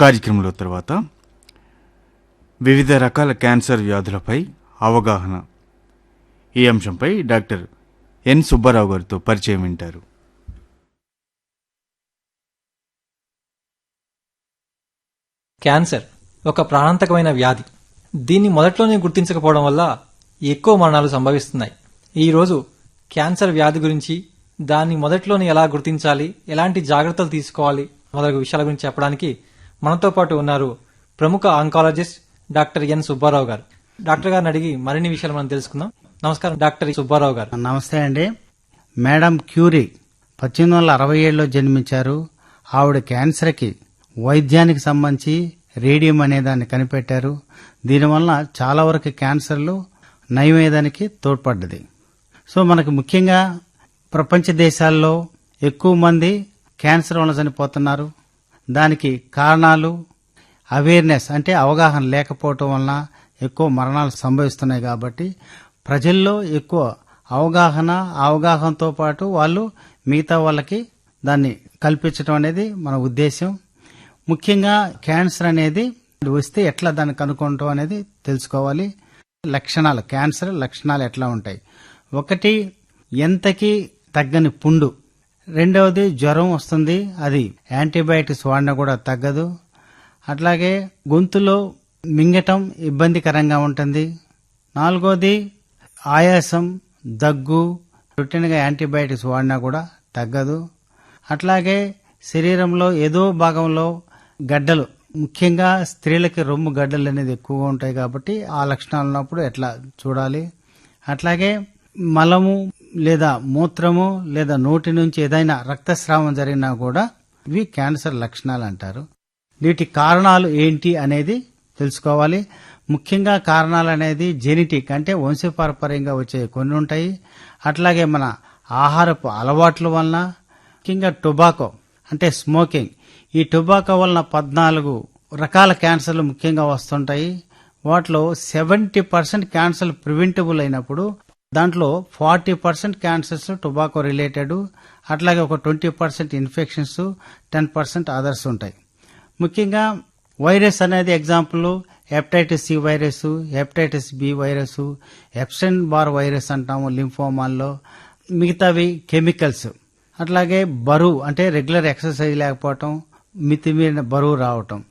కార్యక్రమంలో తర్వాత వివిధ రకాల క్యాన్సర్ వ్యాధులపై అవగాహన. ఈ అంశంపై డాక్టర్ ఎన్ సుబ్బారావు గారితో పరిచయం వింటారు. క్యాన్సర్ ఒక ప్రాణాంతకమైన వ్యాధి. దీన్ని మొదట్లోనే గుర్తించకపోవడం వల్ల ఎక్కువ మరణాలు సంభవిస్తున్నాయి. ఈ రోజు క్యాన్సర్ వ్యాధి గురించి దాన్ని మొదట్లోనే ఎలా గుర్తించాలి ఎలాంటి జాగ్రత్తలు తీసుకోవాలి మొదలగు విషయాల గురించి చెప్పడానికి మనతో పాటు ఉన్నారు ప్రముఖ ఆంకాలజిస్ట్ డాక్టర్ ఎన్ సుబ్బారావు గారు. డాక్టర్ గారిని అడిగి మరిన్ని విషయాలు మనం తెలుసుకుందాం. నమస్కారం డాక్టర్ సుబ్బారావు గారు. నమస్తే అండి. మేడం క్యూరీ పద్దెనిమిది వందల అరవై ఏడులో జన్మించారు. ఆవిడ క్యాన్సర్కి వైద్యానికి సంబంధించి రేడియం అనే దాన్ని కనిపెట్టారు. దీనివల్ల చాలా వరకు క్యాన్సర్లు నయమయ్యేదానికి తోడ్పడ్డది. సో మనకు ముఖ్యంగా ప్రపంచ దేశాల్లో ఎక్కువ మంది క్యాన్సర్ వల్ల చనిపోతున్నారు. దానికి కారణాలు అవేర్నెస్ అంటే అవగాహన లేకపోవటం వలన ఎక్కువ మరణాలు సంభవిస్తున్నాయి కాబట్టి ప్రజల్లో ఎక్కువ అవగాహన అవగాహనతో పాటు వాళ్ళు మిగతా వాళ్ళకి దాన్ని కల్పించడం అనేది మన ఉద్దేశం ముఖ్యంగా క్యాన్సర్ అనేది వస్తే ఎట్లా దాన్ని కనుక్కోవటం అనేది తెలుసుకోవాలి. లక్షణాలు క్యాన్సర్ లక్షణాలు ఎట్లా ఉంటాయి? ఒకటి ఎంతకి తగ్గని పుండు. రెండవది జ్వరం వస్తుంది. అది యాంటీబయాటిక్స్ వాడినా కూడా తగ్గదు. అట్లాగే గొంతులో మింగటం ఇబ్బందికరంగా ఉంటుంది. నాలుగోది ఆయాసం దగ్గు రొటీన్గా యాంటీబయాటిక్స్ వాడినా కూడా తగ్గదు. అట్లాగే శరీరంలో ఏదో భాగంలో గడ్డలు ముఖ్యంగా స్త్రీలకి రొమ్ము గడ్డలు అనేది ఎక్కువగా ఉంటాయి కాబట్టి ఆ లక్షణాలు ఉన్నప్పుడు ఎట్లా చూడాలి? అట్లాగే మలము లేదా మూత్రము లేదా నోటి నుంచి ఏదైనా రక్తస్రావం జరిగినా కూడా ఇవి క్యాన్సర్ లక్షణాలు అంటారు. వీటి కారణాలు ఏంటి అనేది తెలుసుకోవాలి. ముఖ్యంగా కారణాలు అనేది జెనెటిక్ అంటే వంశపారపర్యంగా వచ్చే కొన్ని ఉంటాయి. అట్లాగే మన ఆహారపు అలవాట్ల వలన ముఖ్యంగా టొబాకో అంటే స్మోకింగ్. ఈ టొబాకో వలన పద్నాలుగు రకాల క్యాన్సర్లు ముఖ్యంగా వస్తుంటాయి. వాటిలో సెవెంటీ పర్సెంట్ క్యాన్సర్ ప్రివెంటబుల్ అయినప్పుడు దాంట్లో forty percent cancers tobacco related అట్లాగే ఒక twenty percent infections ten percent others ఉంటాయి. ముఖ్యంగా వైరస్ అనేది example hepatitis C virus hepatitis B virus Epstein Barr virus అంటాము లింఫోమాల్లో మిగతావి కెమికల్స్ అట్లాగే బరువు అంటే రెగ్యులర్ ఎక్సర్సైజ్ లేకపోవటం మితిమీరిన బరువు రావటం.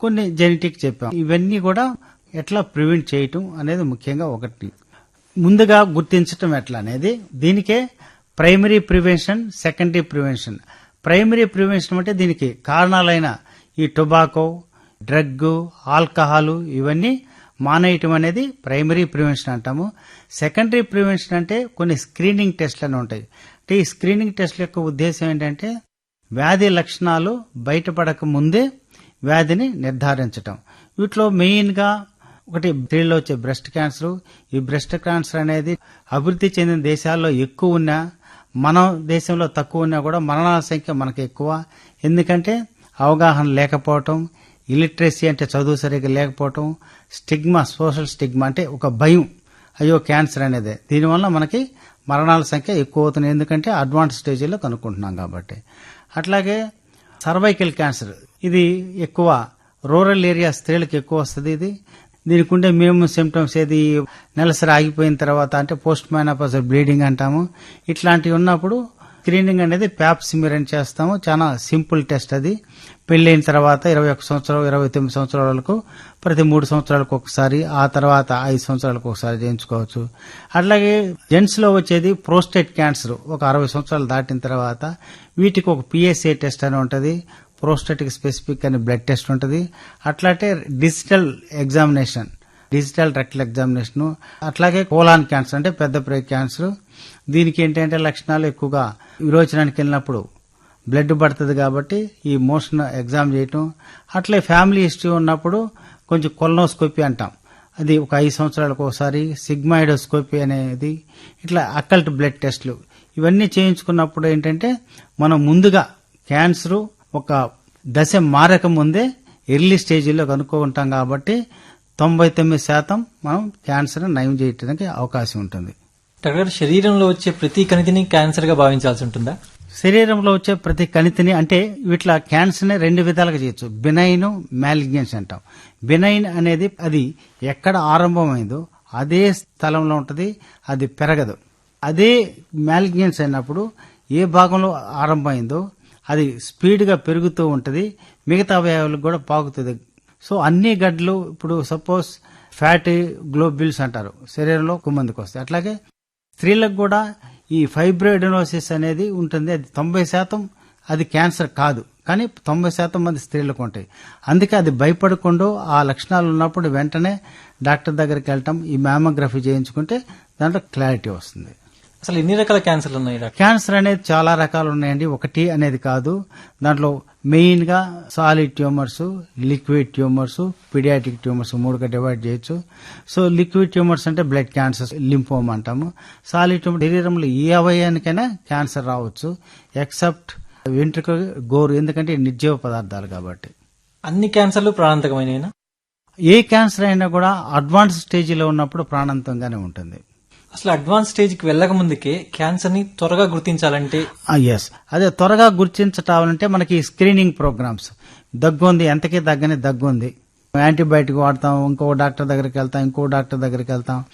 కొన్ని జెనెటిక్ చెప్పాం. ఇవన్నీ కూడా ఎట్లా ప్రివెంట్ చేయటం అనేది ముఖ్యంగా ఒకటి. ముందుగా గుర్తించటం ఎట్లా అనేది దీనికే primary prevention secondary prevention primary prevention అంటే దీనికి కారణాలైన ఈ టొబాకో డ్రగ్ ఆల్కహాల్ ఇవన్నీ మానేయటం అనేది ప్రైమరీ ప్రివెన్షన్ అంటాము. సెకండరీ ప్రివెన్షన్ అంటే కొన్ని స్క్రీనింగ్ టెస్ట్లు అని ఉంటాయి. అంటే ఈ స్క్రీనింగ్ టెస్ట్ల యొక్క ఉద్దేశం ఏంటంటే వ్యాధి లక్షణాలు బయటపడక ముందే వ్యాధిని నిర్ధారించటం. వీటిలో మెయిన్గా ఒకటి స్త్రీలో వచ్చే బ్రెస్ట్ క్యాన్సర్. ఈ బ్రెస్ట్ క్యాన్సర్ అనేది అభివృద్ధి చెందిన దేశాల్లో ఎక్కువ ఉన్నా మన దేశంలో తక్కువ ఉన్నా కూడా మరణాల సంఖ్య మనకు ఎక్కువ. ఎందుకంటే అవగాహన లేకపోవటం ఇలిటరసీ అంటే చదువు సరిగ్గా లేకపోవటం స్టిగ్మా సోషల్ స్టిగ్మా అంటే ఒక భయం. అయ్యో క్యాన్సర్ అనేది. దీనివల్ల మనకి మరణాల సంఖ్య ఎక్కువ అవుతుంది ఎందుకంటే అడ్వాన్స్ స్టేజీలో కనుక్కుంటున్నాం కాబట్టి. అట్లాగే సర్వైకల్ క్యాన్సర్. ఇది ఎక్కువ రూరల్ ఏరియా స్త్రీలకు ఎక్కువ వస్తుంది ఇది. దీనికి ఉండే మేము సిమ్టమ్స్ ఏది నెలసరి ఆగిపోయిన తర్వాత అంటే పోస్ట్ మైనాపాజల్ బ్లీడింగ్ అంటాము. ఇట్లాంటివి ఉన్నప్పుడు స్క్రీనింగ్ అనేది ప్యాప్ సిమిరన్ చేస్తాము. చాలా సింపుల్ టెస్ట్ అది. పెళ్ళైన తర్వాత ఇరవై ఒక సంవత్సరం ఇరవై తొమ్మిది సంవత్సరాల వరకు ప్రతి మూడు సంవత్సరాలకు ఒకసారి ఆ తర్వాత ఐదు సంవత్సరాలకు ఒకసారి చేయించుకోవచ్చు. అట్లాగే జెంట్స్లో వచ్చేది ప్రోస్టేట్ క్యాన్సర్ ఒక అరవై సంవత్సరాలు దాటిన తర్వాత వీటికి ఒక పిఎస్ఏ టెస్ట్ అని ఉంటుంది. ప్రోస్టేటిక్ స్పెసిఫిక్ అని బ్లడ్ టెస్ట్ ఉంటుంది. అట్లాంటి digital examination digital rectal examination అట్లాగే కోలాన్ క్యాన్సర్ అంటే పెద్ద ప్రే క్యాన్సర్. దీనికి ఏంటంటే లక్షణాలు ఎక్కువగా విరోచనానికి వెళ్ళినప్పుడు బ్లడ్ పడుతుంది కాబట్టి ఈ మోషన్ ఎగ్జామ్ చేయటం. అట్లే ఫ్యామిలీ హిస్టరీ ఉన్నప్పుడు కొంచెం కొలనోస్కోపీ అంటాం. అది ఒక ఐదు సంవత్సరాలకు ఒకసారి సిగ్మాయిడోస్కోపీ అనేది ఇట్లా అకల్ట్ బ్లడ్ టెస్ట్లు. ఇవన్నీ చేయించుకున్నప్పుడు ఏంటంటే మనం ముందుగా క్యాన్సరు ఒక దశ మారక ముందే ఎర్లీ స్టేజీలో కనుక్కుంటాం కాబట్టి తొంభై తొమ్మిది శాతం మనం క్యాన్సర్ నయం చేయడానికి అవకాశం ఉంటుంది. డాక్టర్ శరీరంలో వచ్చే ప్రతి కణితిని క్యాన్సర్గా భావించాల్సి ఉంటుందా? శరీరంలో వచ్చే ప్రతి కణితిని అంటే వీటిలో క్యాన్సర్ని రెండు విధాలుగా చేయొచ్చు. బినైన్ మ్యాలిగ్నెన్స్ అంటాం. బినైన్ అనేది అది ఎక్కడ ఆరంభమైందో అదే స్థలంలో ఉంటుంది అది పెరగదు. అదే మ్యాలిగ్నెన్స్ అయినప్పుడు ఏ భాగంలో ఆరంభమైందో అది స్పీడ్గా పెరుగుతూ ఉంటుంది. మిగతా అవయవాలకు కూడా పాకుతుంది. సో అన్ని గడ్డలు ఇప్పుడు సపోజ్ ఫ్యాట్ గ్లోబిల్స్ అంటారు. శరీరంలో కుమ్మందుకు వస్తాయి. అట్లాగే స్త్రీలకు కూడా ఈ ఫైబ్రోయిడనోసిస్ అనేది ఉంటుంది. అది తొంభై శాతం అది క్యాన్సర్ కాదు. కానీ తొంభై శాతం మంది స్త్రీలకు ఉంటాయి. అందుకే అది భయపడకుండా ఆ లక్షణాలు ఉన్నప్పుడు వెంటనే డాక్టర్ దగ్గరికి వెళ్ళటం ఈ మ్యామోగ్రఫీ చేయించుకుంటే దాంట్లో క్లారిటీ వస్తుంది. అసలు ఎన్ని రకాల క్యాన్సర్లు ఉన్నాయి క్యాన్సర్ అనేది చాలా రకాలు ఉన్నాయండి. ఒకటి అనేది కాదు. దాంట్లో మెయిన్గా solid tumours liquid tumours paediatric tumours మూడుగా డివైడ్ చేయొచ్చు. సో లిక్విడ్ ట్యూమర్స్ అంటే బ్లడ్ క్యాన్సర్ లింఫోమ్ అంటాము. సాలిడ్ ట్యూమర్ శరీరంలో ఏ అవయానికైనా క్యాన్సర్ రావచ్చు ఎక్సెప్ట్ వెంట్రుక గోరు ఎందుకంటే నిర్జీవ పదార్థాలు కాబట్టి. అన్ని క్యాన్సర్లు ప్రాణాంతకమైనవి ఏ క్యాన్సర్ అయినా కూడా అడ్వాన్స్ స్టేజిలో ఉన్నప్పుడు ప్రాణాంతంగానే ఉంటుంది. అసలు అడ్వాన్స్ స్టేజ్కి వెళ్ళక ముందుకే క్యాన్సర్ని త్వరగా గుర్తించాలంటే ఎస్ అదే త్వరగా గుర్తించటావాలంటే మనకి స్క్రీనింగ్ ప్రోగ్రామ్స్ దగ్గు ఉంది ఎంతకీ తగ్గని దగ్గు ఉంది యాంటీబయాటిక్ వాడతాం ఇంకో డాక్టర్ దగ్గరికి వెళ్తాం ఇంకో డాక్టర్ దగ్గరికి వెళ్తాం.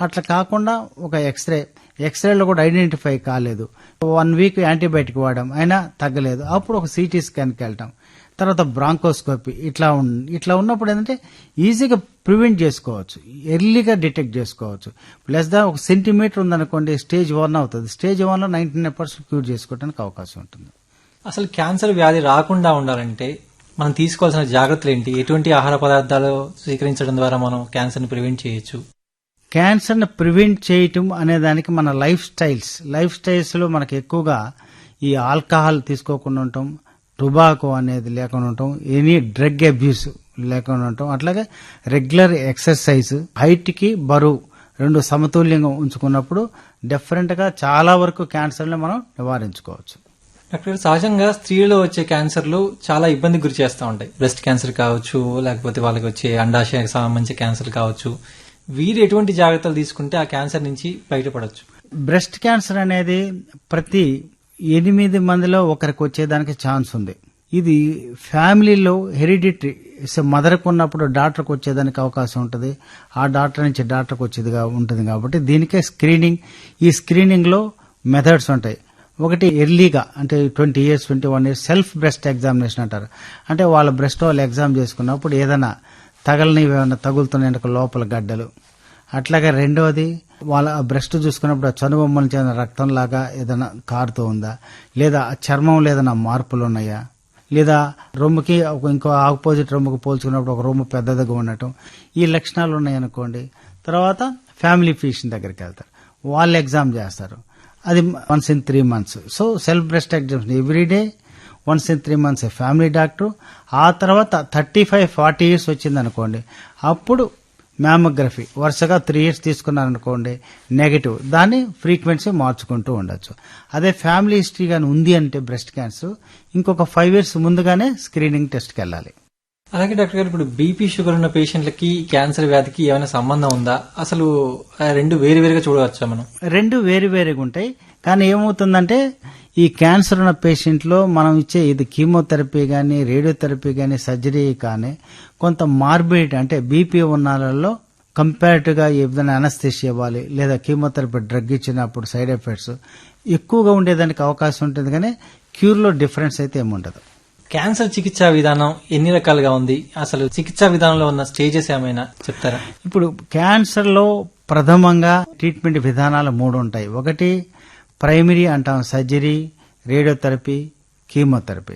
అట్లా కాకుండా ఒక ఎక్స్రే ఎక్స్రేలో కూడా ఐడెంటిఫై కాలేదు. వన్ వీక్ యాంటీబయాటిక్ వాడాం అయినా తగ్గలేదు. అప్పుడు ఒక సిటీ స్కాన్కి వెళ్తాం. తర్వాత బ్రాంకోస్కోపీ. ఇట్లా ఇట్లా ఉన్నప్పుడు ఏంటంటే ఈజీగా ప్రివెంట్ చేసుకోవచ్చు. ఎర్లీగా డిటెక్ట్ చేసుకోవచ్చు. ప్లస్ దా ఒక సెంటీమీటర్ ఉందనుకోండి స్టేజ్ వన్ అవుతుంది. స్టేజ్ వన్లో నైన్టీ నైన్ పర్సెంట్ క్యూర్ చేసుకోవడానికి అవకాశం ఉంటుంది. అసలు క్యాన్సర్ వ్యాధి రాకుండా ఉండాలంటే మనం తీసుకోవాల్సిన జాగ్రత్తలు ఏంటి? ఎటువంటి ఆహార పదార్థాలు స్వీకరించడం ద్వారా మనం క్యాన్సర్ని ప్రివెంట్ చేయొచ్చు? క్యాన్సర్ని ప్రివెంట్ చేయటం అనే దానికి మన లైఫ్ స్టైల్స్ లైఫ్ స్టైల్స్లో మనకి ఎక్కువగా ఈ ఆల్కహాల్ తీసుకోకుండా ఉండటం టొబాకో అనేది లేకుండా ఉండటం ఎనీ డ్రగ్ అబ్యూస్ లేకుండా ఉండటం అట్లాగే రెగ్యులర్ ఎక్సర్సైజ్ హైట్కి బరువు రెండు సమతుల్యంగా ఉంచుకున్నప్పుడు డెఫరెంట్గా చాలా వరకు క్యాన్సర్ని మనం నివారించుకోవచ్చు. డాక్టర్ సహజంగా స్త్రీలలో వచ్చే క్యాన్సర్లు చాలా ఇబ్బంది గురి చేస్తూ ఉంటాయి. బ్రెస్ట్ క్యాన్సర్ కావచ్చు లేకపోతే వాళ్ళకి వచ్చే అండాశయానికి సంబంధించిన క్యాన్సర్ కావచ్చు. వీరు ఎటువంటి జాగ్రత్తలు తీసుకుంటే ఆ క్యాన్సర్ నుంచి బయటపడవచ్చు బ్రెస్ట్ క్యాన్సర్ అనేది ప్రతి ఎనిమిది మందిలో ఒకరికి వచ్చేదానికి ఛాన్స్ ఉంది. ఇది ఫ్యామిలీలో హెరిడిటరీ మదర్కు ఉన్నప్పుడు డాక్టర్కి వచ్చేదానికి అవకాశం ఉంటుంది. ఆ డాక్టర్ నుంచి డాక్టర్కి వచ్చేదిగా ఉంటుంది కాబట్టి దీనికే స్క్రీనింగ్. ఈ స్క్రీనింగ్లో మెథడ్స్ ఉంటాయి. ఒకటి ఎర్లీగా అంటే twenty years twenty one years self breast examination అంటారు. అంటే వాళ్ళ బ్రెస్ట్ వాళ్ళు ఎగ్జామ్ చేసుకున్నప్పుడు ఏదైనా తగలనివి ఏమైనా తగులుతున్నాయి లోపల గడ్డలు. అట్లాగే రెండవది వాళ్ళ బ్రెస్ట్ చూసుకున్నప్పుడు ఆ చనుబొమ్మల నుంచి ఏదైనా రక్తం లాగా ఏదైనా కారుతూ ఉందా? లేదా చర్మం చర్మంలో ఏదైనా మార్పులు ఉన్నాయా? లేదా రొమ్ముకి ఒక ఇంకో ఆపోజిట్ రొమ్ముకి పోల్చుకున్నప్పుడు ఒక రొమ్ము పెద్దదిగా ఉండటం ఈ లక్షణాలు ఉన్నాయనుకోండి. తర్వాత ఫ్యామిలీ ఫిజిషియన్ దగ్గరికి వెళ్తారు. వాళ్ళు ఎగ్జామ్ చేస్తారు. అది once in three months. So self breast exams every day once in three months family doctor. ఆ తర్వాత థర్టీ ఫైవ్ ఫార్టీ ఇయర్స్ వచ్చింది అనుకోండి అప్పుడు మ్యామోగ్రఫీ వరుసగా త్రీ ఇయర్స్ తీసుకున్నారనుకోండి నెగటివ్ దాన్ని ఫ్రీక్వెన్సీ మార్చుకుంటూ ఉండొచ్చు. అదే ఫ్యామిలీ హిస్టరీ కానీ ఉంది అంటే బ్రెస్ట్ క్యాన్సర్ ఇంకొక ఫైవ్ ఇయర్స్ ముందుగానే స్క్రీనింగ్ టెస్ట్కి వెళ్ళాలి. అలాగే డాక్టర్ గారు ఇప్పుడు బీపీ షుగర్ ఉన్న పేషెంట్లకి క్యాన్సర్ వ్యాధికి ఏమైనా సంబంధం ఉందా? అసలు రెండు వేరు వేరుగా చూడవచ్చా మనం? రెండు వేరు వేరుగా ఉంటాయి. కానీ ఏమవుతుందంటే ఈ క్యాన్సర్ ఉన్న పేషెంట్లో మనం ఇచ్చే ఇది కీమోథెరపీ కానీ రేడియోథెరపీ కానీ సర్జరీ కానీ కొంత మార్బిడిటీ అంటే బీపీ ఉన్నాలలో వాళ్ళలో కంపారిటివ్గా ఏదైనా అనస్థిషియా ఇవ్వాలి లేదా కీమోథెరపీ డ్రగ్ ఇచ్చినప్పుడు సైడ్ ఎఫెక్ట్స్ ఎక్కువగా ఉండేదానికి అవకాశం ఉంటుంది కానీ క్యూర్లో డిఫరెన్స్ అయితే ఏముండదు. క్యాన్సర్ చికిత్సా విధానం ఎన్ని రకాలుగా ఉంది? అసలు చికిత్సా విధానంలో ఉన్న స్టేజెస్ ఏమైనా చెప్తారా? ఇప్పుడు క్యాన్సర్లో ప్రథమంగా ట్రీట్మెంట్ విధానాలు మూడు ఉంటాయి. ఒకటి ప్రైమరీ అంటాం surgery radiotherapy chemotherapy.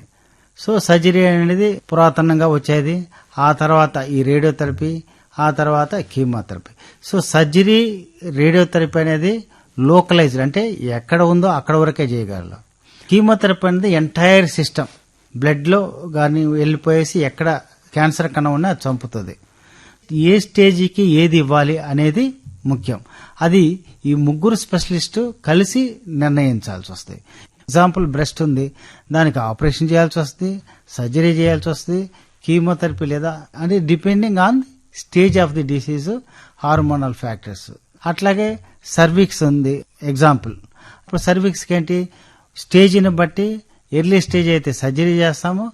So surgery అనేది పురాతనంగా వచ్చేది. ఆ తర్వాత ఈ రేడియోథెరపీ ఆ తర్వాత కీమోథెరపీ. సో సర్జరీ రేడియోథెరపీ అనేది లోకలైజ్డ్ అంటే ఎక్కడ ఉందో అక్కడ వరకే చేయగలరు. కీమోథెరపీ అనేది ఎంటైర్ సిస్టమ్ బ్లడ్లో కానీ వెళ్ళిపోయేసి ఎక్కడ క్యాన్సర్ కణ ఉన్నా చంపుతుంది. ఏ స్టేజీకి ఏది ఇవ్వాలి అనేది ముఖ్యం. అది ఈ ముగ్గురు స్పెషలిస్టు కలిసి నిర్ణయించాల్సి వస్తుంది ఎగ్జాంపుల్ బ్రెస్ట్ ఉంది. దానికి ఆపరేషన్ చేయాల్సి వస్తుంది సర్జరీ చేయాల్సి వస్తుంది కీమోథెరపీ లేదా అంటే depending on stage of the disease hormonal factors అట్లాగే సర్విక్స్ ఉంది. ఎగ్జాంపుల్ ఇప్పుడు సర్విక్స్కి ఏంటి? స్టేజ్ని బట్టి ఎర్లీ స్టేజ్ అయితే సర్జరీ చేస్తాము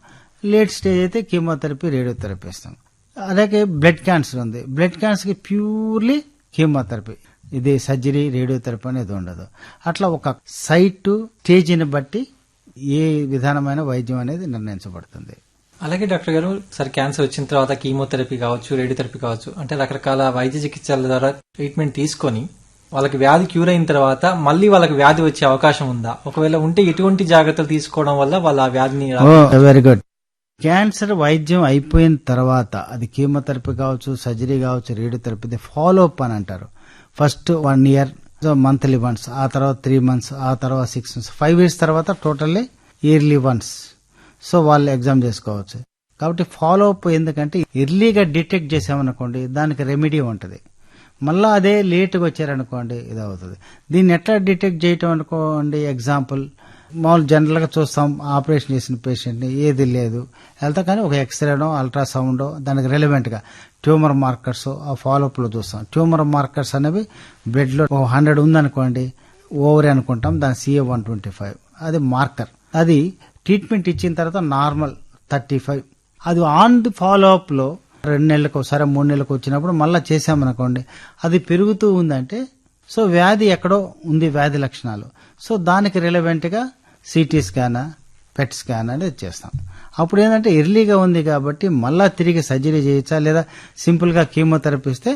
లేట్ స్టేజ్ అయితే కీమోథెరపీ రేడియోథెరపీ ఇస్తాం అలాగే బ్లడ్ క్యాన్సర్ ఉంది. బ్లడ్ క్యాన్సర్కి ప్యూర్లీ కీమోథెరపీ. ఇది సర్జరీ రేడియోథెరపీ అనేది ఉండదు. అట్లా ఒక సైట్ స్టేజ్ని బట్టి ఏ విధానమైన వైద్యం అనేది నిర్ణయించబడుతుంది. అలాగే డాక్టర్ గారు సార్ క్యాన్సర్ వచ్చిన తర్వాత కీమోథెరపీ కావచ్చు రేడియోథెరపీ కావచ్చు అంటే రకరకాల వైద్య చికిత్సల ద్వారా ట్రీట్మెంట్ తీసుకొని వాళ్ళకి వ్యాధి క్యూర్ అయిన తర్వాత మళ్ళీ వాళ్ళకి వ్యాధి వచ్చే అవకాశం ఉందా? ఒకవేళ ఉంటే ఎటువంటి జాగ్రత్తలు తీసుకోవడం వల్ల వాళ్ళ ఆ వ్యాధిని వెరీ గుడ్ క్యాన్సర్ వైద్యం అయిపోయిన తర్వాత అది కీమోథెరపీ కావచ్చు సర్జరీ కావచ్చు రేడియోథెరపీ ఫాలో అప్ అని అంటారు. First one year monthly once ఆ తర్వాత త్రీ మంత్స్ ఆ తర్వాత సిక్స్ మంత్స్ ఫైవ్ ఇయర్స్ తర్వాత టోటల్లీ ఇయర్లీ వన్స్ సో వాళ్ళు ఎగ్జామ్ చేసుకోవచ్చు. కాబట్టి ఫాలో అప్ ఎందుకంటే ఎర్లీగా డిటెక్ట్ చేసామనుకోండి దానికి రెమెడీ ఉంటుంది. మళ్ళీ అదే లేట్గా వచ్చారనుకోండి ఇది అవుతుంది దీన్ని ఎట్లా డిటెక్ట్ చేయటం అనుకోండి ఎగ్జాంపుల్ మామూలు జనరల్గా చూస్తాం ఆపరేషన్ చేసిన పేషెంట్ని ఏది లేదు. వెళ్తా కానీ ఒక ఎక్స్రేనో అల్ట్రాసౌండో దానికి రిలవెంట్గా ట్యూమర్ మార్కర్స్ ఆ ఫాలోఅప్లో చూస్తాం. ట్యూమర్ మార్కర్స్ అనేవి బ్లడ్లో హండ్రెడ్ ఉందనుకోండి ఓవర్ అనుకుంటాం దాని సిఏ వన్ ట్వంటీ ఫైవ్ అది మార్కర్ అది ట్రీట్మెంట్ ఇచ్చిన తర్వాత నార్మల్ థర్టీ ఫైవ్ అది ఆన్ ది ఫాలోఅప్లో రెండు నెలలకు ఒకసారి మూడు నెలలకు వచ్చినప్పుడు మళ్ళీ చేసామనుకోండి అది పెరుగుతూ ఉందంటే సో వ్యాధి ఎక్కడో ఉంది వ్యాధి లక్షణాలు. సో దానికి రిలవెంట్గా సిటీ స్కాన్ పెట్ స్కాన్ అనేది చేస్తాం. అప్పుడు ఏంటంటే ఎర్లీగా ఉంది కాబట్టి మళ్ళా తిరిగి సర్జరీ చేయొచ్చా లేదా సింపుల్గా కీమోథెరపీ ఇస్తే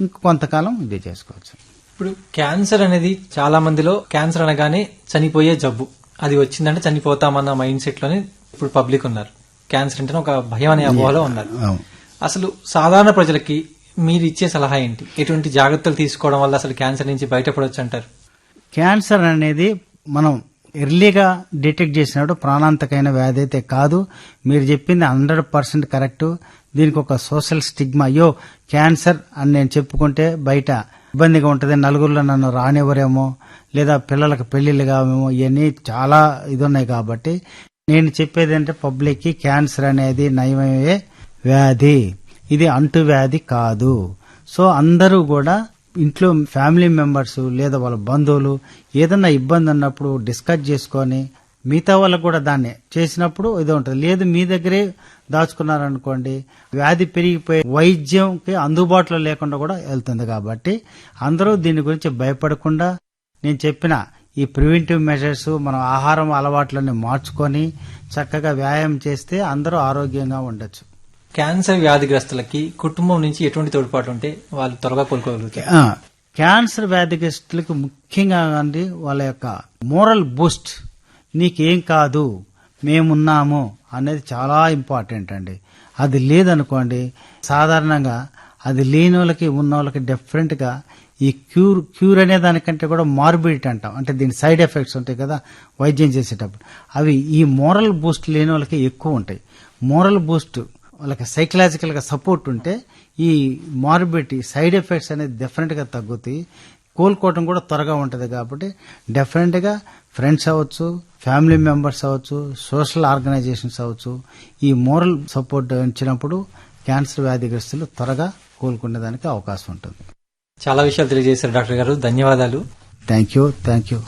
ఇంక కొంతకాలం ఇది చేసుకోవచ్చు. ఇప్పుడు క్యాన్సర్ అనేది చాలా మందిలో క్యాన్సర్ అనగానే చనిపోయే జబ్బు. అది వచ్చిందంటే చనిపోతామన్న మైండ్ సెట్లోనే ఇప్పుడు పబ్లిక్ ఉన్నారు. క్యాన్సర్ అంటే ఒక భయం అనే అపోహలో ఉన్నారు. అసలు సాధారణ ప్రజలకి మీరు ఇచ్చే సలహా ఏంటి? ఎటువంటి జాగ్రత్తలు తీసుకోవడం వల్ల అసలు క్యాన్సర్ నుంచి బయటపడవచ్చు అంటారు? క్యాన్సర్ అనేది మనం ఎర్లీగా డిటెక్ట్ చేసినప్పుడు ప్రాణాంతకమైన వ్యాధి అయితే కాదు. మీరు చెప్పింది హండ్రెడ్ పర్సెంట్ కరెక్ట్. దీనికి ఒక సోషల్ స్టిగ్మా. అయ్యో క్యాన్సర్ అని నేను చెప్పుకుంటే బయట ఇబ్బందిగా ఉంటుంది. నలుగురిలో నన్ను రానివ్వరేమో లేదా పిల్లలకు పెళ్ళిళ్ళు కావేమో ఇవన్నీ చాలా ఇది ఉన్నాయి కాబట్టి నేను చెప్పేది అంటే పబ్లిక్కి క్యాన్సర్ అనేది నయమయ్యే వ్యాధి. ఇది అంటువ్యాధి కాదు. సో అందరూ కూడా ఇంట్లో ఫ్యామిలీ మెంబర్స్ లేదా వాళ్ళ బంధువులు ఏదన్నా ఇబ్బంది ఉన్నప్పుడు డిస్కస్ చేసుకొని మిగతా వాళ్ళకు కూడా దాన్ని చేసినప్పుడు ఇది ఉంటుంది. లేదు మీ దగ్గరే దాచుకున్నారనుకోండి వ్యాధి పెరిగిపోయి వైద్యంకి అందుబాటులో లేకుండా కూడా వెళ్తుంది కాబట్టి అందరూ దీని గురించి భయపడకుండా నేను చెప్పిన ఈ ప్రివెంటివ్ మెజర్స్ మనం ఆహారం అలవాట్లన్నీ మార్చుకొని చక్కగా వ్యాయామం చేస్తే అందరూ ఆరోగ్యంగా ఉండొచ్చు. క్యాన్సర్ వ్యాధిగ్రస్తులకి కుటుంబం నుంచి ఎటువంటి తోడ్పాటు ఉంటే వాళ్ళు త్వరగా కోలుకోగలుగుతారు. క్యాన్సర్ వ్యాధిగ్రస్తులకు ముఖ్యంగా అండి వాళ్ళ యొక్క మోరల్ బూస్ట్ నీకేం కాదు మేమున్నాము అనేది చాలా ఇంపార్టెంట్ అండి. అది లేదనుకోండి సాధారణంగా అది లేని వాళ్ళకి ఉన్న వాళ్ళకి డిఫరెంట్గా ఈ క్యూర్ క్యూర్ అనే దానికంటే కూడా మార్బిడిటీ అంటాం. అంటే దీని సైడ్ ఎఫెక్ట్స్ ఉంటాయి కదా వైద్యం చేసేటప్పుడు. అవి ఈ మోరల్ బూస్ట్ లేని వాళ్ళకి ఎక్కువ ఉంటాయి. మోరల్ బూస్ట్ వాళ్ళకి సైకలాజికల్గా సపోర్ట్ ఉంటే ఈ మార్బిడిటీ సైడ్ ఎఫెక్ట్స్ అనేది డెఫినెట్గా తగ్గుతాయి. కోలుకోవటం కూడా త్వరగా ఉంటుంది కాబట్టి డెఫినెట్గా ఫ్రెండ్స్ అవ్వచ్చు ఫ్యామిలీ మెంబర్స్ అవ్వచ్చు సోషల్ ఆర్గనైజేషన్స్ అవ్వచ్చు. ఈ మోరల్ సపోర్ట్ ఇచ్చినప్పుడు క్యాన్సర్ వ్యాధిగ్రస్తులు త్వరగా కోలుకునేదానికి అవకాశం ఉంటుంది. చాలా విషయాలు తెలియజేశారు డాక్టర్ గారు. ధన్యవాదాలు. Thank you thank you